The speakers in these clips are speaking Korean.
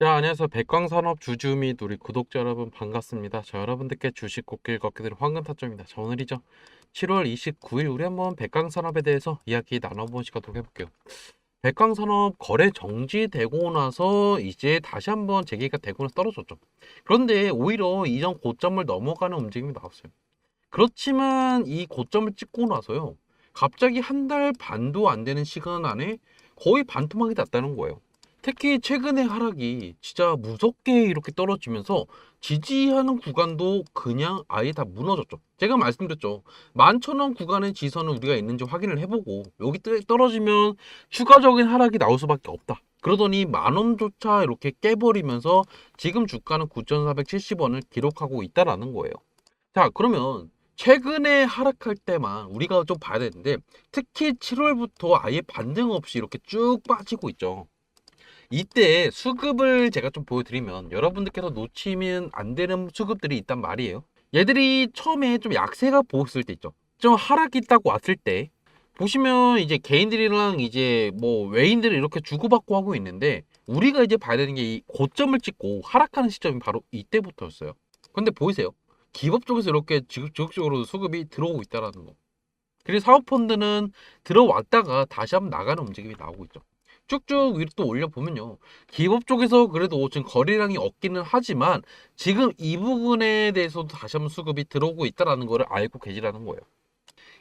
자, 안녕하세요. 백광산업 주주 및 우리 구독자 여러분 반갑습니다. 저 여러분들께 주식 꽃길 걷게 되는 황금 타점입니다. 저 오늘이죠. 7월 29일 우리 한번 백광산업에 대해서 이야기 나눠보시도록 해볼게요. 백광산업 거래 정지되고 나서 이제 다시 한번 재개가 되고 나서 떨어졌죠. 그런데 오히려 이전 고점을 넘어가는 움직임이 나왔어요. 그렇지만 이 고점을 찍고 나서요. 갑자기 한 달 반도 안 되는 시간 안에 거의 반토막이 났다는 거예요. 특히 최근의 하락이 진짜 무섭게 이렇게 떨어지면서 지지하는 구간도 그냥 아예 다 무너졌죠. 제가 말씀드렸죠. 만천원 구간의 지선은 우리가 있는지 확인을 해보고 여기 뜨- 떨어지면 추가적인 하락이 나올 수밖에 없다. 그러더니 만원조차 이렇게 깨버리면서 지금 주가는 9,470원을 기록하고 있다라는 거예요. 자, 그러면 최근에 하락할 때만 우리가 좀 봐야 되는데 특히 7월부터 아예 반등 없이 이렇게 쭉 빠지고 있죠. 이때 수급을 제가 좀 보여드리면 여러분들께서 놓치면 안 되는 수급들이 있단 말이에요. 얘들이 처음에 좀 약세가 보였을 때 있죠. 좀 하락이 있다고 왔을 때 보시면 이제 개인들이랑 이제 뭐 외인들이 이렇게 주고받고 하고 있는데 우리가 이제 봐야 되는 게 이 고점을 찍고 하락하는 시점이 바로 이때부터였어요. 근데 보이세요? 기업 쪽에서 이렇게 지극적으로 수급이 들어오고 있다라는 거. 그리고 사업펀드는 들어왔다가 다시 한번 나가는 움직임이 나오고 있죠. 쭉쭉 위로 또 올려보면요. 기업 쪽에서 그래도 지금 거래량이 없기는 하지만 지금 이 부분에 대해서도 다시 한번 수급이 들어오고 있다라는 거를 알고 계시라는 거예요.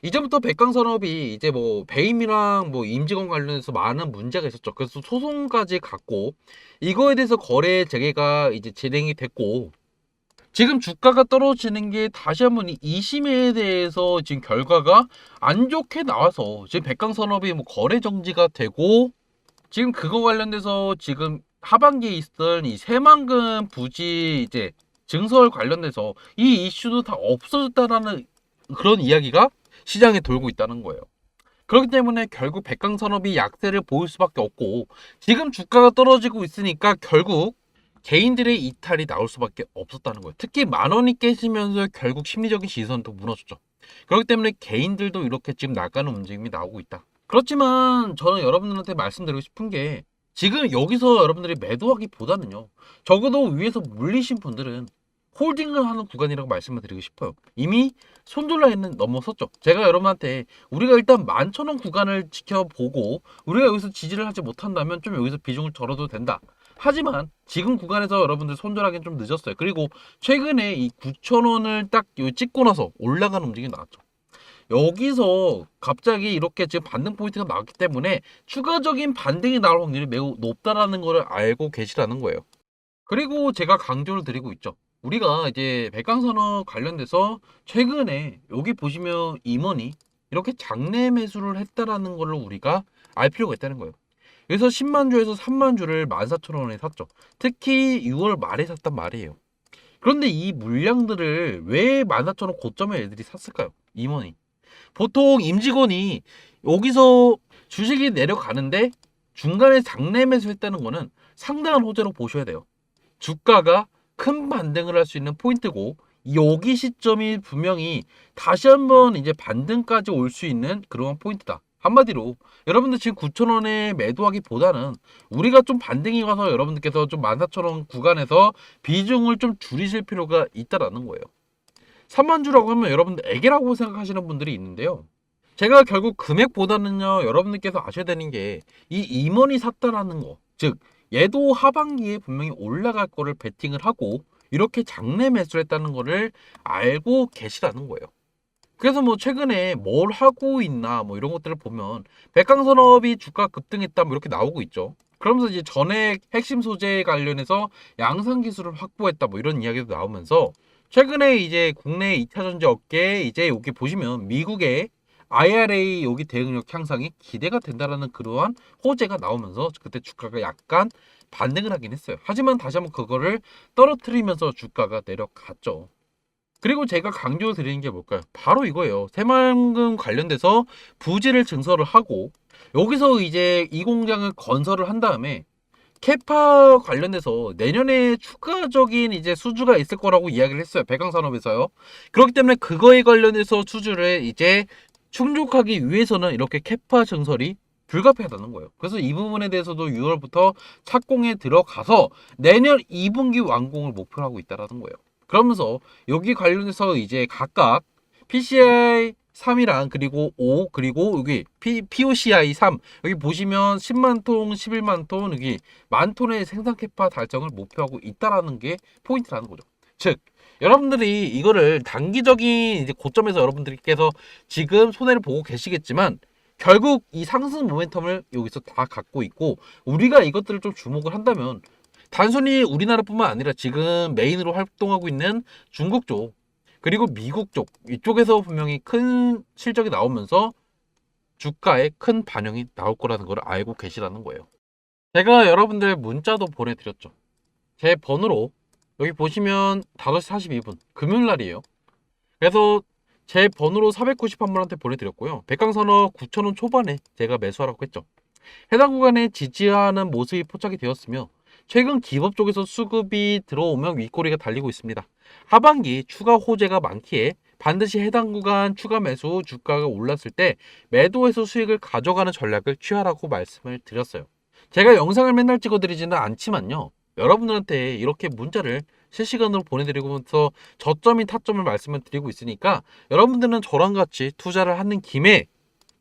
이전부터 백강산업이 이제 뭐 배임이랑 뭐 임직원 관련해서 많은 문제가 있었죠. 그래서 소송까지 갔고 이거에 대해서 거래 재개가 이제 진행이 됐고 지금 주가가 떨어지는 게 다시 한번 이 2심에 대해서 지금 결과가 안 좋게 나와서 지금 백강산업이 뭐 거래 정지가 되고 지금 그거 관련돼서 지금 하반기에 있던 이 새만금 부지 이제 증설 관련돼서 이 이슈도 다 없어졌다라는 그런 이야기가 시장에 돌고 있다는 거예요. 그렇기 때문에 결국 백강산업이 약세를 보일 수밖에 없고 지금 주가가 떨어지고 있으니까 결국 개인들의 이탈이 나올 수밖에 없었다는 거예요. 특히 만 원이 깨지면서 결국 심리적인 시선도 무너졌죠. 그렇기 때문에 개인들도 이렇게 지금 나가는 움직임이 나오고 있다. 그렇지만 저는 여러분들한테 말씀드리고 싶은 게 지금 여기서 여러분들이 매도하기보다는요. 적어도 위에서 물리신 분들은 홀딩을 하는 구간이라고 말씀을 드리고 싶어요. 이미 손절 라인은 넘어섰죠. 제가 여러분한테 우리가 일단 만천원 구간을 지켜보고 우리가 여기서 지지를 하지 못한다면 좀 여기서 비중을 덜어도 된다. 하지만 지금 구간에서 여러분들 손절하기는 좀 늦었어요. 그리고 최근에 이 9,000원을 딱요 찍고 나서 올라가는 움직임이 나왔죠. 여기서 갑자기 이렇게 지금 반등 포인트가 나왔기 때문에 추가적인 반등이 나올 확률이 매우 높다라는 것을 알고 계시라는 거예요. 그리고 제가 강조를 드리고 있죠. 우리가 이제 백강산업 관련돼서 최근에 여기 보시면 임원이 이렇게 장내 매수를 했다라는 걸 우리가 알 필요가 있다는 거예요. 그래서 10만 주에서 3만 주를 14,000원에 샀죠. 특히 6월 말에 샀단 말이에요. 그런데 이 물량들을 왜 14,000원 고점에 애들이 샀을까요? 임원이. 보통 임직원이 여기서 주식이 내려가는데 중간에 장내 매수했다는 거는 상당한 호재로 보셔야 돼요. 주가가 큰 반등을 할 수 있는 포인트고 여기 시점이 분명히 다시 한번 이제 반등까지 올 수 있는 그런 포인트다. 한마디로 여러분들 지금 9,000원에 매도하기보다는 우리가 좀 반등이 와서 여러분들께서 좀 14,000원 구간에서 비중을 좀 줄이실 필요가 있다라는 거예요. 3만 주라고 하면 여러분들 애기라고 생각하시는 분들이 있는데요. 제가 결국 금액보다는요, 여러분들께서 아셔야 되는 게 이 임원이 샀다라는 거. 즉, 얘도 하반기에 분명히 올라갈 거를 베팅을 하고 이렇게 장내 매수를 했다는 거를 알고 계시라는 거예요. 그래서 뭐 최근에 뭘 하고 있나 뭐 이런 것들을 보면 백강산업이 주가 급등했다 뭐 이렇게 나오고 있죠. 그러면서 이제 전액 핵심 소재 관련해서 양산 기술을 확보했다 뭐 이런 이야기도 나오면서 최근에 이제 국내 2차 전지 업계 이제 여기 보시면 미국의 IRA 여기 대응력 향상이 기대가 된다라는 그러한 호재가 나오면서 그때 주가가 약간 반등을 하긴 했어요. 하지만 다시 한번 그거를 떨어뜨리면서 주가가 내려갔죠. 그리고 제가 강조 드리는 게 뭘까요? 바로 이거예요. 새만금 관련돼서 부지를 증설을 하고 여기서 이제 이 공장을 건설을 한 다음에 캐파 관련돼서 내년에 추가적인 이제 수주가 있을 거라고 이야기를 했어요. 배강산업에서요. 그렇기 때문에 그거에 관련해서 수주를 이제 충족하기 위해서는 이렇게 캐파 증설이 불가피하다는 거예요. 그래서 이 부분에 대해서도 6월부터 착공에 들어가서 내년 2분기 완공을 목표로 하고 있다라는 거예요. 그러면서 여기 관련해서 이제 각각 PCI 3이랑 그리고 5 그리고 여기 P, POCI 3 여기 보시면 10만 톤, 11만 톤 여기 만 톤의 생산 캐파 달성을 목표하고 있다라는 게 포인트라는 거죠. 즉 여러분들이 이거를 단기적인 이제 고점에서 여러분들께서 지금 손해를 보고 계시겠지만 결국 이 상승 모멘텀을 여기서 다 갖고 있고 우리가 이것들을 좀 주목을 한다면 단순히 우리나라뿐만 아니라 지금 메인으로 활동하고 있는 중국 쪽 그리고 미국 쪽 이쪽에서 분명히 큰 실적이 나오면서 주가에 큰 반영이 나올 거라는 걸 알고 계시라는 거예요. 제가 여러분들 문자도 보내드렸죠. 제 번호로 여기 보시면 5시 42분 금요일 날이에요. 그래서 제 번호로 491분한테 보내드렸고요. 백강산업 9,000원 초반에 제가 매수하라고 했죠. 해당 구간에 지지하는 모습이 포착이 되었으며 최근 기업 쪽에서 수급이 들어오면 윗꼬리가 달리고 있습니다. 하반기 추가 호재가 많기에 반드시 해당 구간 추가 매수 주가가 올랐을 때 매도해서 수익을 가져가는 전략을 취하라고 말씀을 드렸어요. 제가 영상을 맨날 찍어드리지는 않지만요. 여러분들한테 이렇게 문자를 실시간으로 보내드리면서 저점이 타점을 말씀을 드리고 있으니까 여러분들은 저랑 같이 투자를 하는 김에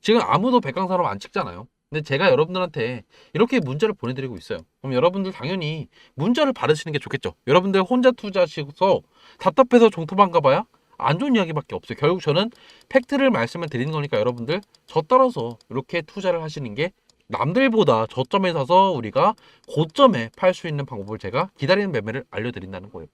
지금 아무도 백강사로 안 찍잖아요. 근데 제가 여러분들한테 이렇게 문자를 보내드리고 있어요. 그럼 여러분들 당연히 문자를 받으시는 게 좋겠죠. 여러분들 혼자 투자하셔서 답답해서 종토방 가봐야 안 좋은 이야기밖에 없어요. 결국 저는 팩트를 말씀을 드리는 거니까 여러분들 저 따라서 이렇게 투자를 하시는 게 남들보다 저점에 사서 우리가 고점에 팔 수 있는 방법을 제가 기다리는 매매를 알려드린다는 거예요.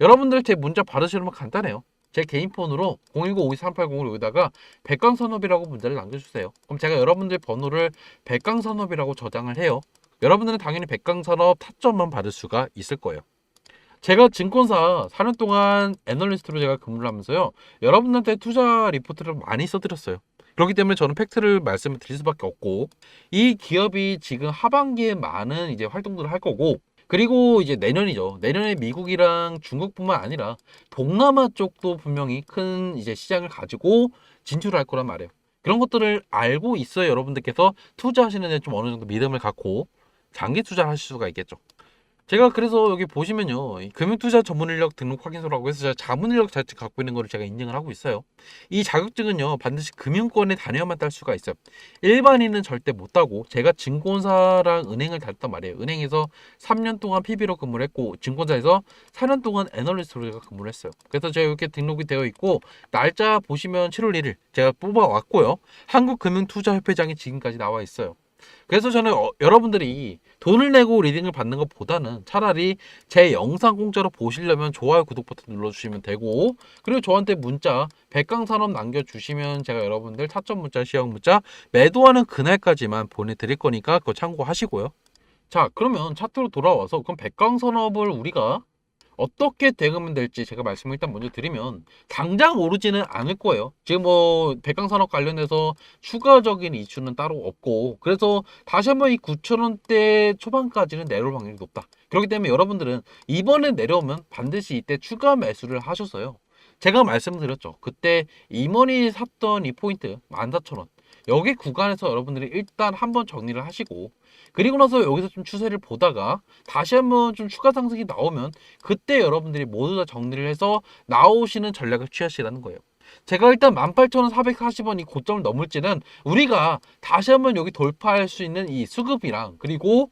여러분들 제 문자 받으시려면 간단해요. 제 개인 폰으로 010-5238-0을 여기다가 백강산업이라고 문자를 남겨주세요. 그럼 제가 여러분들 번호를 백강산업이라고 저장을 해요. 여러분들은 당연히 백강산업 타점만 받을 수가 있을 거예요. 제가 증권사 4년 동안 애널리스트로 제가 근무를 하면서요. 여러분들한테 투자 리포트를 많이 써드렸어요. 그렇기 때문에 저는 팩트를 말씀을 드릴 수밖에 없고 이 기업이 지금 하반기에 많은 이제 활동들을 할 거고 그리고 이제 내년이죠. 내년에 미국이랑 중국뿐만 아니라 동남아 쪽도 분명히 큰 이제 시장을 가지고 진출할 거란 말이에요. 그런 것들을 알고 있어야 여러분들께서 투자하시는 데 좀 어느 정도 믿음을 갖고 장기 투자를 하실 수가 있겠죠. 제가 그래서 여기 보시면요. 이 금융투자 전문 인력 등록 확인서라고 해서 제가 자문 인력 자체 갖고 있는 거를 제가 인증을 하고 있어요. 이 자격증은요. 반드시 금융권에 다녀야만 딸 수가 있어요. 일반인은 절대 못 따고 제가 증권사랑 은행을 다녔단 말이에요. 은행에서 3년 동안 PB로 근무를 했고 증권사에서 4년 동안 애널리스트로 제가 근무를 했어요. 그래서 제가 이렇게 등록이 되어 있고 날짜 보시면 7월 1일 제가 뽑아왔고요. 한국금융투자협회장이 지금까지 나와 있어요. 그래서 저는 어, 여러분들이 돈을 내고 리딩을 받는 것보다는 차라리 제 영상 공짜로 보시려면 좋아요, 구독 버튼 눌러주시면 되고 그리고 저한테 문자 백강산업 남겨주시면 제가 여러분들 타점 문자, 시험 문자 매도하는 그날까지만 보내드릴 거니까 그거 참고하시고요. 자 그러면 차트로 돌아와서 그럼 백강산업을 우리가 어떻게 대응하면 될지 제가 말씀을 일단 먼저 드리면 당장 오르지는 않을 거예요. 지금 뭐 백강산업 관련해서 추가적인 이슈는 따로 없고 그래서 다시 한번 이 9천원대 초반까지는 내려올 확률이 높다. 그렇기 때문에 여러분들은 이번에 내려오면 반드시 이때 추가 매수를 하셔서요. 제가 말씀드렸죠. 그때 임원이 샀던 이 포인트 14,000원 여기 구간에서 여러분들이 일단 한번 정리를 하시고 그리고 나서 여기서 좀 추세를 보다가 다시 한번 좀 추가 상승이 나오면 그때 여러분들이 모두 다 정리를 해서 나오시는 전략을 취하시라는 거예요. 제가 일단 18,440원 이 고점을 넘을지는 우리가 다시 한번 여기 돌파할 수 있는 이 수급이랑 그리고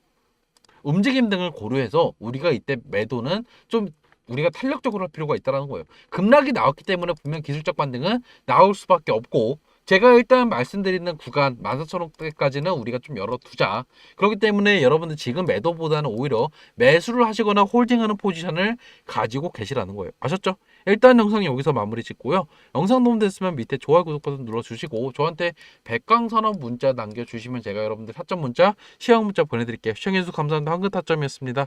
움직임 등을 고려해서 우리가 이때 매도는 좀 우리가 탄력적으로 할 필요가 있다는 거예요. 급락이 나왔기 때문에 분명 기술적 반등은 나올 수밖에 없고 제가 일단 말씀드리는 구간 14,000원대까지는 우리가 좀 열어두자. 그렇기 때문에 여러분들 지금 매도보다는 오히려 매수를 하시거나 홀딩하는 포지션을 가지고 계시라는 거예요. 아셨죠? 일단 영상 여기서 마무리 짓고요. 영상 도움됐으면 밑에 좋아요, 구독 버튼 눌러주시고 저한테 백강산업 문자 남겨주시면 제가 여러분들 타점 문자, 시황 문자 보내드릴게요. 시청해주셔서 감사합니다. 한근 타점이었습니다.